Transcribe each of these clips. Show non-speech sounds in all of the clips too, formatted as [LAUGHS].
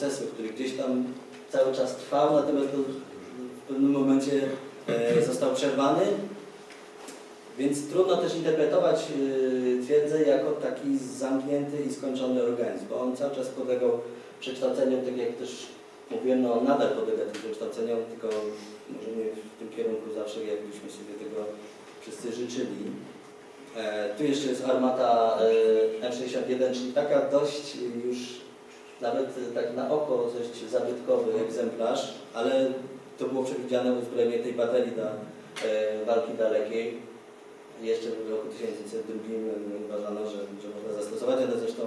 procesu, który gdzieś tam cały czas trwał, natomiast to w pewnym momencie e, został przerwany. Więc trudno też interpretować e, twierdzę jako taki zamknięty i skończony organizm, bo on cały czas podlegał przekształceniom, tak jak też mówiłem, no nadal podlega tym przekształceniom, tylko może nie w tym kierunku zawsze, jakbyśmy sobie tego wszyscy życzyli. E, tu jeszcze jest armata e, M61, czyli taka dość już nawet e, tak na oko dość zabytkowy egzemplarz, ale to było przewidziane uzbrojenie tej baterii dla e, walki dalekiej. Jeszcze w roku 1902 uważano, że, że można zastosować, ale zresztą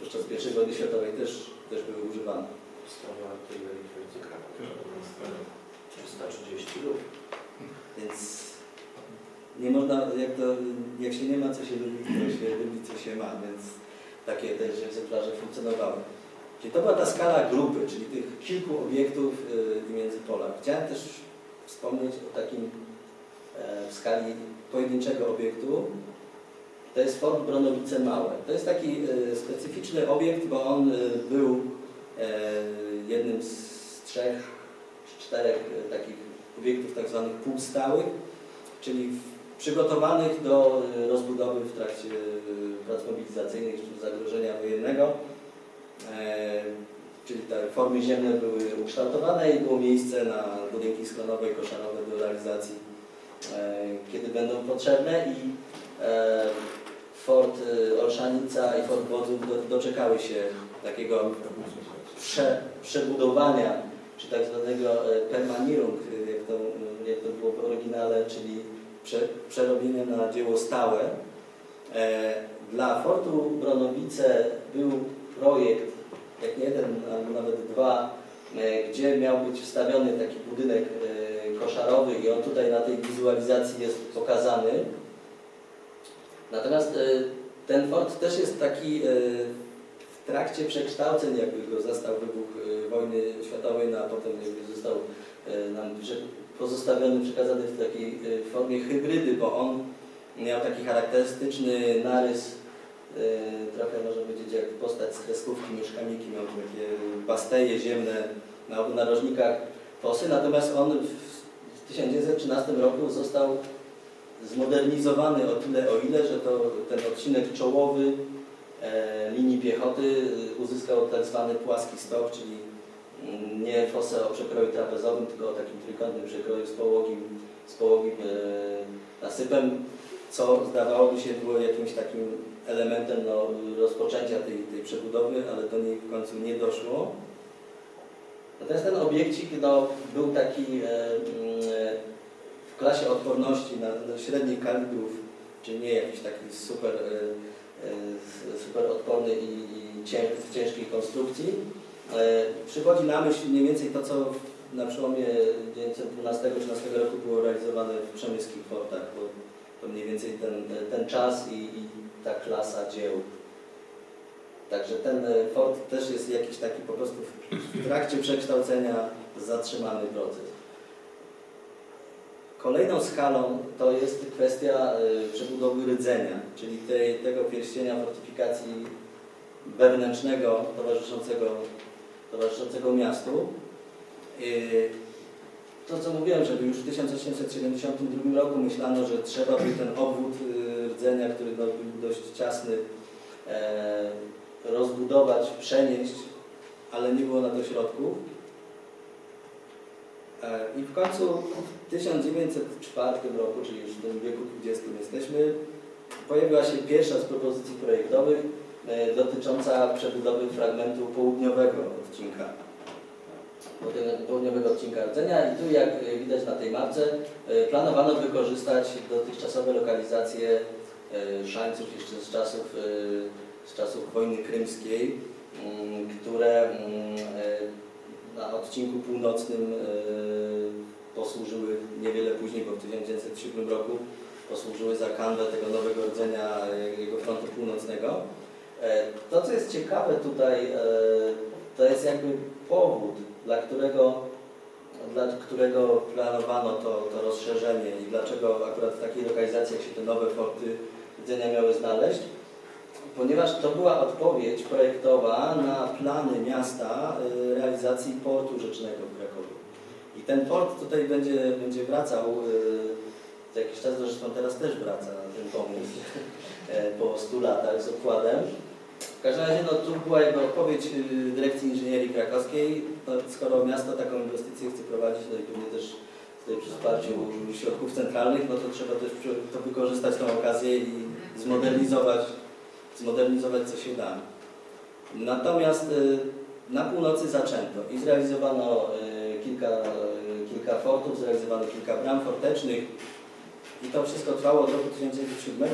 podczas I wojny światowej też, też były używane. Sprawa artylerii to jest ciekawa. 330 lub. Więc nie można, jak, to, jak się nie ma, co się lubi, to się lubi, co się ma, więc takie też egzemplarze funkcjonowały. Czyli to była ta skala grupy, czyli tych kilku obiektów y, między pola. Chciałem też wspomnieć o takim e, w skali pojedynczego obiektu. To jest Fort Bronowice Małe. To jest taki e, specyficzny obiekt, bo on e, był e, jednym z trzech czy czterech e, takich obiektów tak zwanych półstałych, czyli przygotowanych do rozbudowy w trakcie prac mobilizacyjnych czy zagrożenia wojennego. E, Czyli te formy ziemne były ukształtowane i było miejsce na budynki sklenowe i koszarowe do realizacji, e, kiedy będą potrzebne i e, Fort Olszanica i Fort Wodzów do, doczekały się takiego prze, przebudowania, czy tak zwanego permanirung, jak to, jak to było w oryginale, czyli prze, na dzieło stałe. Dla Fortu Bronowice był projekt, jak nie jeden, albo nawet dwa, e, gdzie miał być wstawiony taki budynek e, koszarowy i on tutaj na tej wizualizacji jest pokazany. Natomiast e, ten fort też jest taki w trakcie przekształceń, jakby go zastał wybuch wojny światowej, no a potem jakby został nam pozostawiony, przekazany w takiej formie hybrydy, bo on miał taki charakterystyczny narys, trochę można powiedzieć jak postać z kreskówki mieszkaniki, miał takie basteje ziemne na obu narożnikach fosy, natomiast on w 1913 roku został zmodernizowany o tyle, o ile, że to ten odcinek czołowy e, linii piechoty uzyskał tak zwany płaski stop, czyli mm, nie fosę o przekroju trapezowym, tylko o takim trójkątnym przekroju z połogim, z połogim e, nasypem, co zdawałoby się było jakimś takim elementem no, rozpoczęcia tej, tej przebudowy, ale do niej w końcu nie doszło. Natomiast ten obiekcik no, był taki e, mm, e, w klasie odporności na, na średnich kalibrów, czyli nie jakiś taki super, e, e, super odporny i, i cię, w ciężkiej konstrukcji. E, Przychodzi na myśl mniej więcej to, co na przełomie 1912-13 roku było realizowane w przemyskich fortach, bo to mniej więcej ten, ten, czas i, i ta klasa dzieł. Także ten e, fort też jest jakiś taki po prostu w, trakcie przekształcenia zatrzymany proces. Kolejną skalą to jest kwestia y, przebudowy rdzenia, czyli tej, tego pierścienia fortyfikacji wewnętrznego towarzyszącego, towarzyszącego miastu. To co mówiłem, żeby już w 1872 roku myślano, że trzeba by ten obwód y, rdzenia, który no, był dość ciasny, e, rozbudować, przenieść, ale nie było na to środków. E, I w końcu w 1904 roku, czyli już w tym wieku XX jesteśmy, pojawiła się pierwsza z propozycji projektowych e, dotycząca przebudowy fragmentu południowego odcinka. Południowego- odcinka rdzenia i tu jak widać na tej mapce e, planowano wykorzystać dotychczasowe lokalizacje e, szańców jeszcze z czasów, e, z czasów wojny krymskiej, mm, które mm, na odcinku północnym posłużyły niewiele później, bo w 1907 roku posłużyły za kanwę tego nowego rdzenia jego frontu północnego. To, co jest ciekawe tutaj, to jest jakby powód, dla którego, dla którego planowano to, to rozszerzenie i dlaczego akurat w takiej lokalizacji, jak się te nowe forty rdzenia miały znaleźć. ponieważ to była odpowiedź projektowa na plany miasta y, realizacji portu rzecznego w Krakowie. I ten port tutaj będzie, będzie wracał y, za jakiś czas, zresztą teraz też wraca ten pomysł e, po 100 latach z okładem. W każdym razie no, tu była jakby odpowiedź y, Dyrekcji Inżynierii Krakowskiej. No, skoro miasto taką inwestycję chce prowadzić, no i pewnie też tutaj przy wsparciu środków centralnych, no to trzeba też to wykorzystać tą okazję i zmodernizować, zmodernizować co się da. Natomiast y, na północy zaczęto i zrealizowano y, kilka, y, kilka fortów, zrealizowano kilka bram fortecznych i to wszystko trwało od roku 1907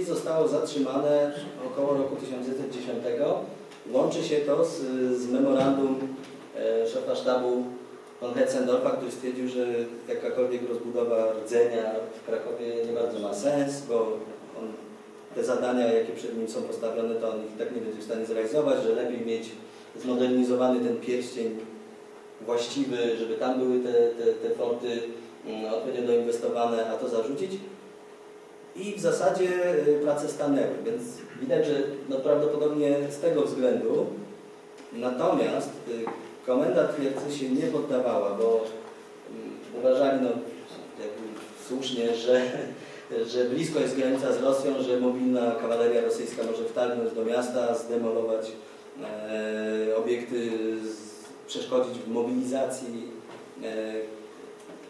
i zostało zatrzymane około roku 1910. Łączy się to z, z memorandum e, szefa sztabu von Hetzendorfa, który stwierdził, że jakakolwiek rozbudowa rdzenia w Krakowie nie bardzo ma sens, bo on, te zadania, jakie przed nim są postawione, to on ich tak nie będzie w stanie zrealizować, że lepiej mieć zmodernizowany ten pierścień właściwy, żeby tam były te, te, te forty mm, odpowiednio doinwestowane, a to zarzucić. I w zasadzie y, prace stanęły, więc widać, że no prawdopodobnie z tego względu. Natomiast y, komenda twierdzy się nie poddawała, bo mm, uważali no, słusznie, że, [LAUGHS] że blisko jest granica z Rosją, że mobilna kawaleria rosyjska może wtargnąć do miasta, zdemolować e, obiekty, z, przeszkodzić w mobilizacji, e,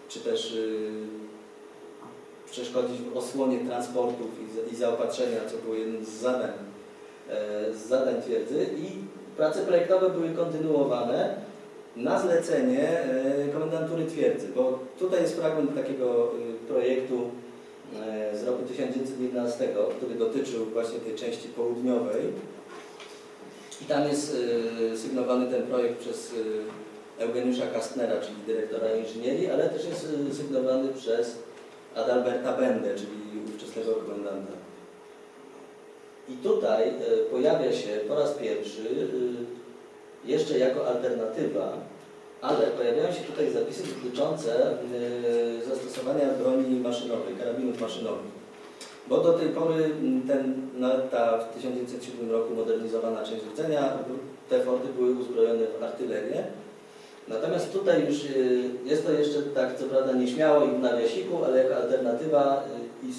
czy też y, przeszkodzić w osłonie transportów i, i zaopatrzenia, co było jednym z zadań, e, z zadań twierdzy. I prace projektowe były kontynuowane na zlecenie e, komendantury twierdzy, bo tutaj jest fragment takiego y, projektu e, z roku 1911, który dotyczył właśnie tej części południowej. I tam jest y, sygnowany ten projekt przez y, Eugeniusza Kastnera, czyli dyrektora inżynierii, ale też jest y, sygnowany przez Adalberta Bendę, czyli ówczesnego komendanta. I tutaj y, pojawia się po raz pierwszy y, jeszcze jako alternatywa, ale pojawiają się tutaj zapisy dotyczące y, zastosowania broni maszynowej, karabinów maszynowych. Bo do tej pory ten, no, ta w 1907 roku modernizowana część rdzenia, te forty były uzbrojone w artylerię. Natomiast tutaj już y, jest to jeszcze tak, co prawda nieśmiało i w nawiasiku, ale jako alternatywa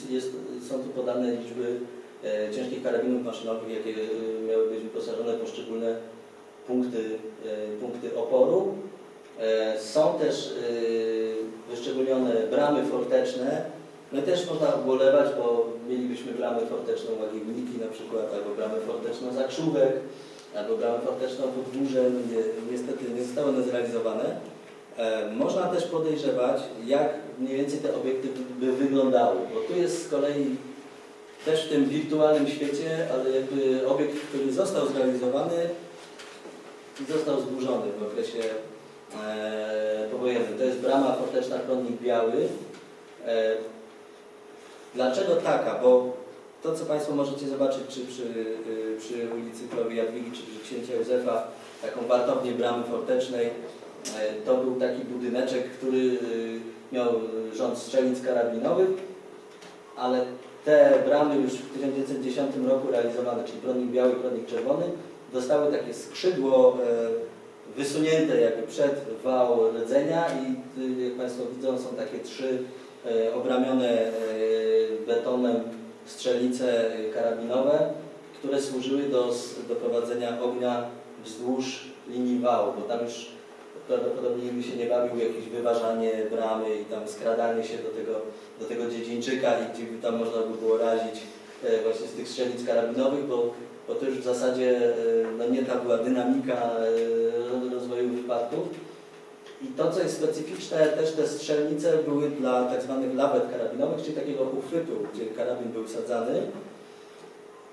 y, jest, są tu podane liczby e, ciężkich karabinów maszynowych, jakie y, miały być wyposażone poszczególne punkty, e, punkty oporu. E, Są też wyszczególnione bramy forteczne. No też można ubolewać, bo mielibyśmy bramę forteczną Łagiewniki na przykład, albo bramę forteczną Zakrzówek, albo bramę forteczną Podgórze. No nie, niestety nie zostały one zrealizowane. E, Można też podejrzewać, jak mniej więcej te obiekty by wyglądały, bo tu jest z kolei też w tym wirtualnym świecie, ale jakby obiekt, który został zrealizowany, został zburzony w okresie e, powojennym. To jest brama forteczna Kronnik Biały. E, dlaczego taka? Bo to, co Państwo możecie zobaczyć czy przy, y, przy ulicy Królowej Jadwigi, czy przy księcia Józefa, taką wartownię bramy fortecznej, e, to był taki budyneczek, który y, miał rząd strzelnic karabinowych, ale te bramy już w 1910 roku realizowane, czyli Kronik Biały, Kronik Czerwony, dostały takie skrzydło e, wysunięte jakby przed wał rdzenia i y, jak Państwo widzą są takie trzy e, obramione betonem strzelnice karabinowe, które służyły do, do prowadzenia ognia wzdłuż linii wału, bo tam już prawdopodobnie by się nie bawił jakieś wyważanie bramy i tam skradanie się do tego, do tego dziedzińczyka i gdzie by tam można by było razić e, właśnie z tych strzelnic karabinowych, bo, bo to już w zasadzie e, no nie ta była dynamika e, rozwoju wypadków. I to, co jest specyficzne, też te strzelnice były dla tak zwanych lawet karabinowych, czyli takiego uchwytu, gdzie karabin był wsadzany.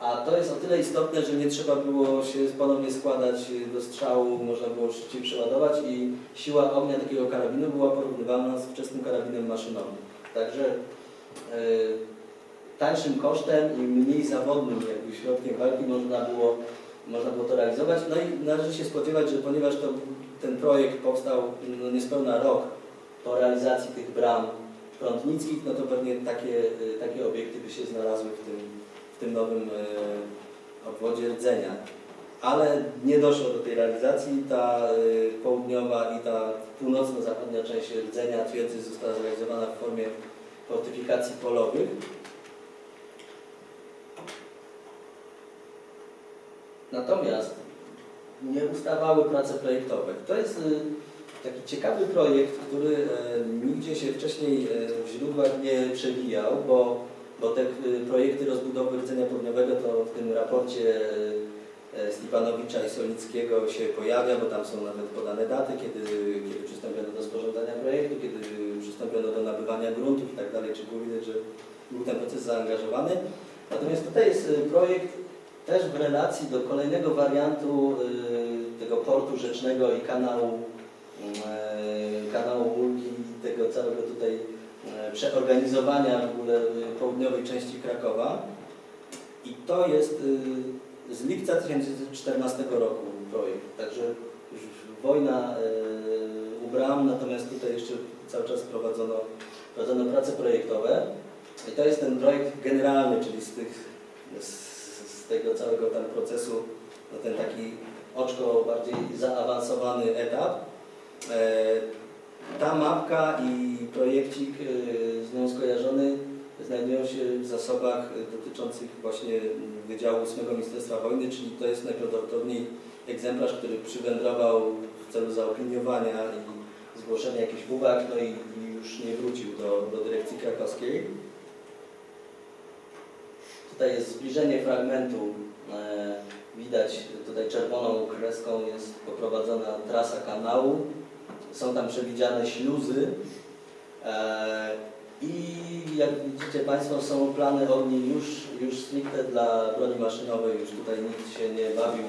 A to jest o tyle istotne, że nie trzeba było się ponownie składać do strzału, można było szybciej przeładować i siła ognia takiego karabinu była porównywalna z wczesnym karabinem maszynowym. Także e, tańszym kosztem i mniej zawodnym jakby środkiem walki można było, można było to realizować. No i należy się spodziewać, że ponieważ to, ten projekt powstał no, niespełna rok po realizacji tych bram prądnickich, no to pewnie takie, e, takie obiekty by się znalazły w tym, w tym nowym, e, obwodzie rdzenia. Ale nie doszło do tej realizacji. Ta y, południowa i ta północno-zachodnia część rdzenia twierdzy została zrealizowana w formie fortyfikacji polowych. Natomiast nie ustawały prace projektowe. To jest y, taki ciekawy projekt, który e, nigdzie się wcześniej e, w źródłach nie przewijał, bo, bo te y, projekty rozbudowy rdzenia południowego to w tym raporcie Stipanowicza i Solickiego się pojawia, bo tam są nawet podane daty, kiedy, kiedy przystąpiono do sporządzania projektu, kiedy przystąpiono do nabywania gruntów i tak dalej, czy było widać, że był ten proces zaangażowany. Natomiast tutaj jest y, projekt też w relacji do kolejnego wariantu y, tego portu rzecznego i kanału, y, kanału Ulgi i tego całego tutaj y, przeorganizowania w ogóle południowej części Krakowa. I to jest z lipca 1914 roku projekt, także już wojna u bram, natomiast tutaj jeszcze cały czas prowadzono, prowadzono prace projektowe. I to jest ten projekt generalny, czyli z, tych, z tego całego tam procesu, no ten taki oczko bardziej zaawansowany etap. E, ta mapka i projekcik e, z nią skojarzony znajdują się w zasobach dotyczących właśnie Wydziału 8 Ministerstwa Wojny, czyli to jest najprawdopodobniej egzemplarz, który przywędrował w celu zaopiniowania i zgłoszenia jakichś uwag, no i, i już nie wrócił do, do dyrekcji krakowskiej. Tutaj jest zbliżenie fragmentu. E, widać tutaj czerwoną kreską jest poprowadzona trasa kanału. Są tam przewidziane śluzy. E, I jak widzicie Państwo są plany ogni już, już stricte dla broni maszynowej. Już tutaj nikt się nie bawił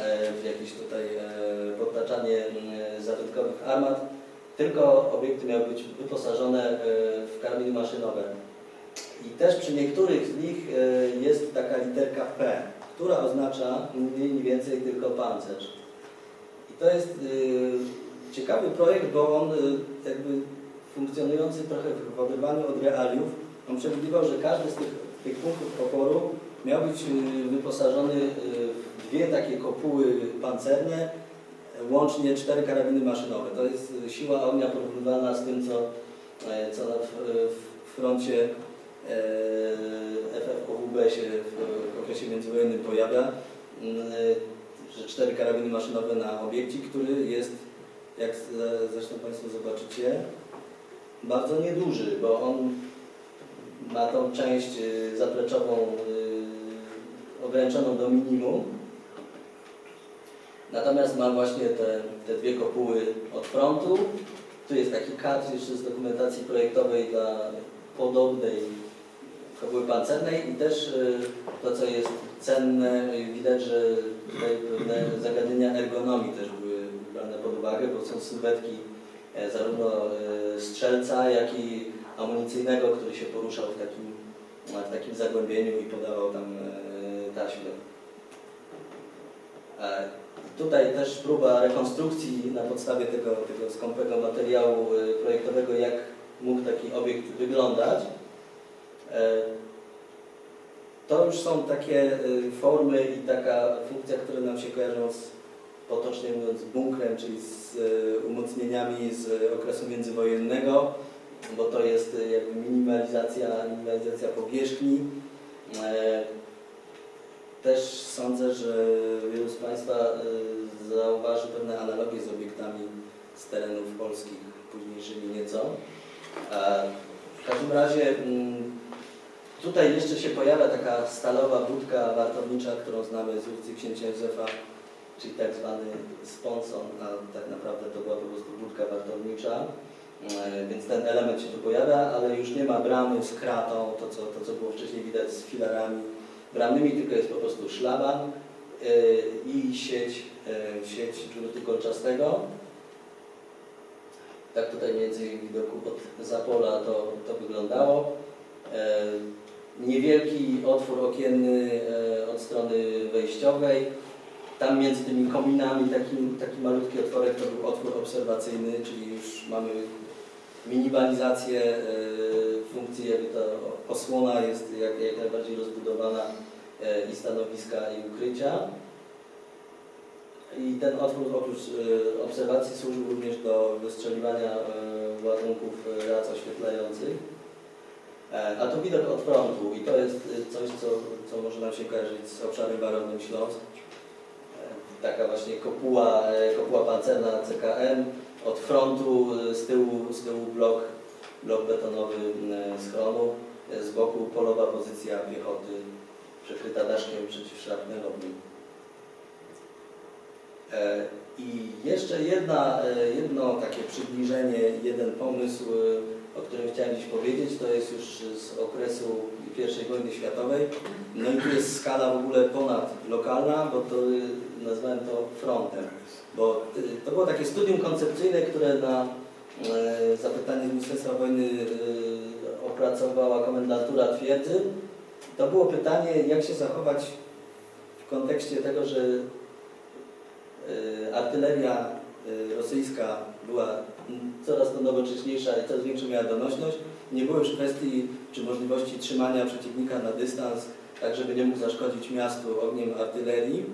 e, w jakieś tutaj podtaczanie zabytkowych armat. Tylko obiekty miały być wyposażone w karabiny maszynowe. I też przy niektórych z nich e, jest taka literka P, która oznacza mniej nie więcej tylko pancerz. I to jest e, ciekawy projekt, bo on e, jakby funkcjonujący trochę w oderwaniu od realiów, on przewidywał, że każdy z tych, tych punktów oporu miał być wyposażony w dwie takie kopuły pancerne, łącznie cztery karabiny maszynowe. To jest siła ognia porównywalna z tym, co, co na, w, w froncie e, FFOWB się w okresie międzywojennym pojawia, mm, e, że cztery karabiny maszynowe na obiekcie, który jest, jak zresztą Państwo zobaczycie, bardzo nieduży, bo on ma tą część e, zapleczową e, ograniczoną do minimum, natomiast ma właśnie te, te dwie kopuły od frontu. Tu jest taki kadr jeszcze z dokumentacji projektowej dla podobnej kopuły pancernej i też y, to, co jest cenne, y, widać, że tutaj pewne zagadnienia ergonomii też były brane pod uwagę, bo są sylwetki e, zarówno e, strzelca, jak i amunicyjnego, który się poruszał w takim, w takim zagłębieniu i podawał tam e, taśmę. Tutaj też próba rekonstrukcji na podstawie tego, tego skąpego materiału projektowego, jak mógł taki obiekt wyglądać. E, To już są takie y, formy i taka funkcja, które nam się kojarzą z, potocznie mówiąc, bunkrem, czyli z y, umocnieniami z okresu międzywojennego, bo to jest jakby minimalizacja, minimalizacja powierzchni. E, też sądzę, że wielu z Państwa zauważy pewne analogie z obiektami z terenów polskich, późniejszymi nieco. E, W każdym razie mm, tutaj jeszcze się pojawia taka stalowa budka wartownicza, którą znamy z ulicy Księcia Józefa, czyli tak zwany sponson, a tak naprawdę to była po prostu budka wartownicza. E, Więc ten element się tu pojawia, ale już nie ma bramy z kratą, to co, to co było wcześniej widać z filarami bramnymi, tylko jest po prostu szlaban y, i sieć, y, sieć drutu kolczastego. Tak tutaj więcej w widoku od Zapola to, to wyglądało. Niewielki otwór okienny e, od strony wejściowej. Tam między tymi kominami taki, taki malutki otworek to był otwór obserwacyjny, czyli już mamy minimalizację e, funkcji, jakby ta osłona jest jak, jak najbardziej rozbudowana e, i stanowiska i ukrycia. I ten otwór oprócz obserwacji służył również do wystrzeliwania ładunków rac oświetlających. E, A to widok od frontu i to jest e, coś, co, co może nam się kojarzyć z obszarem baronnym Śląsk. E, Taka właśnie kopuła, e, kopuła pancerna CKM, od frontu e, z tyłu, z tyłu blok, blok betonowy schronu, e, z boku polowa pozycja piechoty przykryta daszkiem przeciwszrapnelowym. E, I jeszcze jedna, jedno takie przybliżenie, jeden pomysł, o którym chciałem dziś powiedzieć, to jest już z okresu I wojny światowej. No i tu jest skala w ogóle ponadlokalna, bo to e, nazwałem to frontem. Bo e, to było takie studium koncepcyjne, które na e, zapytanie Ministerstwa Wojny opracowała komendantura twierdzy. To było pytanie, jak się zachować w kontekście tego, że artyleria rosyjska była coraz to nowocześniejsza i coraz większą miała donośność. Nie było już kwestii czy możliwości trzymania przeciwnika na dystans, tak żeby nie mógł zaszkodzić miastu ogniem artylerii.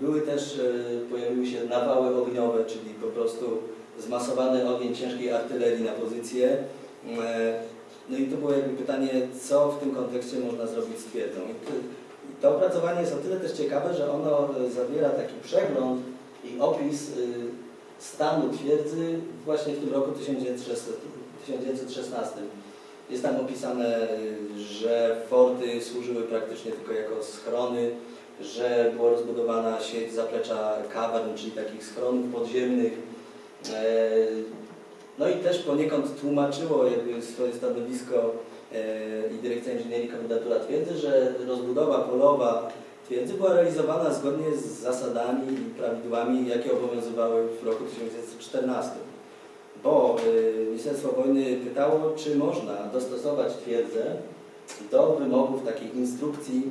Były też, e, pojawiły się nawały ogniowe, czyli po prostu zmasowany ogień ciężkiej artylerii na pozycję. E, No i to było jakby pytanie, co w tym kontekście można zrobić z twierdzą. I to opracowanie jest o tyle też ciekawe, że ono e, zawiera taki przegląd i opis y, stanu twierdzy właśnie w tym roku 1916. 1916. Jest tam opisane, że forty służyły praktycznie tylko jako schrony, że była rozbudowana sieć zaplecza kawern, czyli takich schronów podziemnych. E, No i też poniekąd tłumaczyło jakby swoje stanowisko e, i Dyrekcja Inżynierii Komendatura Twierdzy, że rozbudowa polowa twierdzy była realizowana zgodnie z zasadami i prawidłami, jakie obowiązywały w roku 1914. Bo y, Ministerstwo Wojny pytało, czy można dostosować twierdzę do wymogów takiej instrukcji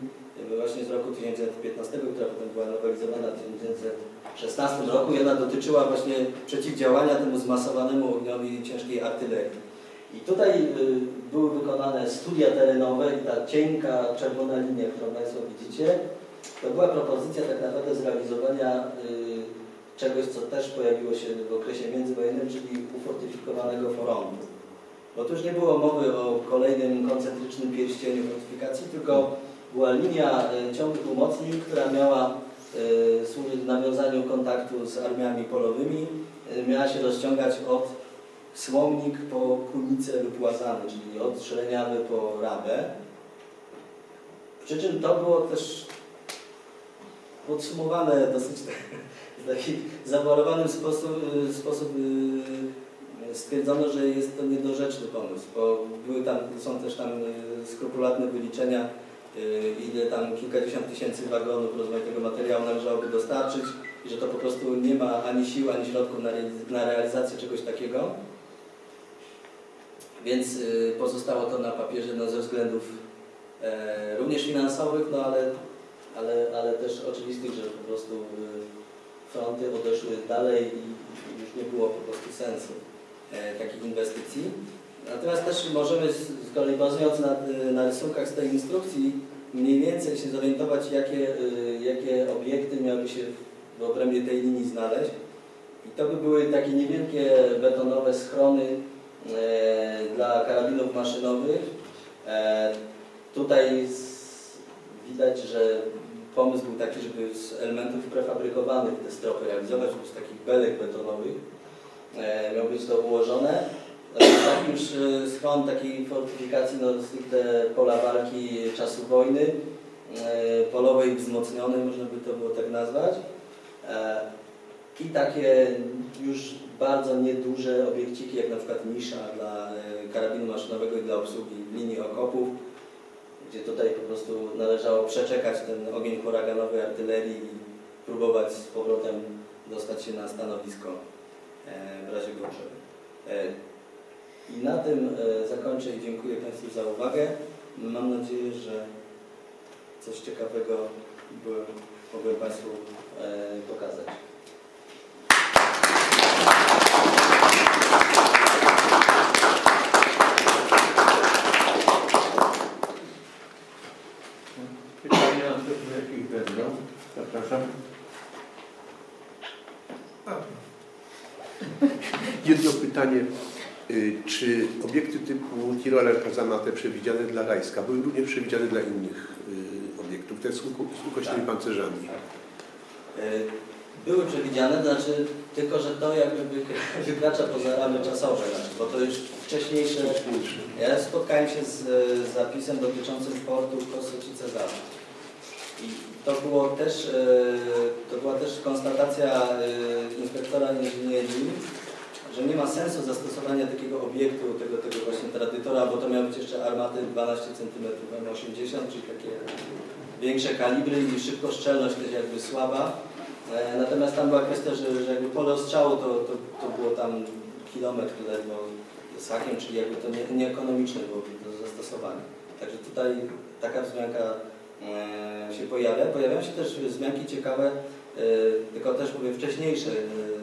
y, właśnie z roku 1915, która potem była nowelizowana w 1916 roku ona dotyczyła właśnie przeciwdziałania temu zmasowanemu ogniowi ciężkiej artylerii. I tutaj y, były wykonane studia terenowe i ta cienka czerwona linia, którą Państwo widzicie, to była propozycja tak naprawdę zrealizowania y, czegoś, co też pojawiło się w okresie międzywojennym, czyli ufortyfikowanego frontu. Bo tu już nie było mowy o kolejnym koncentrycznym pierścieniu fortyfikacji, tylko była linia y, ciągłych umocnień, która miała y, służyć nawiązaniu kontaktu z armiami polowymi, miała się rozciągać od Słomnik po Kunicę lub Łazany, czyli od Szreniawy po Rabę. Przy czym to było też podsumowane dosyć [LAUGHS] w taki zawarowany sposób, sposób yy, stwierdzono, że jest to niedorzeczny pomysł, bo były tam, są też tam skrupulatne wyliczenia, ile tam kilkadziesiąt tysięcy wagonów rozmaitego materiału należałoby dostarczyć i że to po prostu nie ma ani sił, ani środków na, realiz- na realizację czegoś takiego. Więc pozostało to na papierze no, ze względów e, również finansowych, no ale, ale, ale też oczywistych, że po prostu y, fronty odeszły dalej i już nie było po prostu sensu e, takich inwestycji. Natomiast też możemy z, kolei bazując na, y, na rysunkach z tej instrukcji mniej więcej się zorientować, jakie, y, jakie obiekty miały się w obrębie tej linii znaleźć. I to by były takie niewielkie betonowe schrony e, dla karabinów maszynowych. E, tutaj z, widać, że pomysł był taki, żeby z elementów prefabrykowanych te stropy realizować, z takich belek betonowych e, miał być to ułożone. I Taki już e, schron takiej fortyfikacji, no stricte pola walki czasu wojny, e, polowej wzmocnionej, można by to było tak nazwać. E, I takie już bardzo nieduże obiekciki, jak na przykład nisza dla e, karabinu maszynowego i dla obsługi linii okopów, gdzie tutaj po prostu należało przeczekać ten ogień huraganowy artylerii i próbować z powrotem dostać się na stanowisko e, w razie potrzeby. E, I na tym e, zakończę i dziękuję Państwu za uwagę. Mam nadzieję, że coś ciekawego byłem, mogłem Państwu pokazać. Jedno pytanie. Y, Czy obiekty typu Kazamate przewidziane dla Rajska były również przewidziane dla innych y, obiektów, te z uko- z ukośnymi Tak. pancerzami? E, Były przewidziane, znaczy tylko, że to jakby wy- [LAUGHS] wykracza poza ramy czasowe, znaczy, bo to już wcześniejsze Wcześniejsze. Ja spotkałem się z zapisem dotyczącym portu Kosoci Cezara. I to było też, e, to była też konstatacja e, inspektora inżynierii, że nie ma sensu zastosowania takiego obiektu, tego, tego właśnie tradytora, bo to miały być jeszcze armaty 12 cm M80, czyli takie większe kalibry i szybkoszczelność też jakby słaba. E, Natomiast tam była kwestia, że, że jakby pole ostrzału to, to, to było tam kilometr ledwo z hakiem, czyli jakby to nie, nieekonomiczne byłoby do zastosowania. Także tutaj taka wzmianka e, się pojawia. Pojawiają się też wzmianki ciekawe, e, tylko też mówię wcześniejsze, e,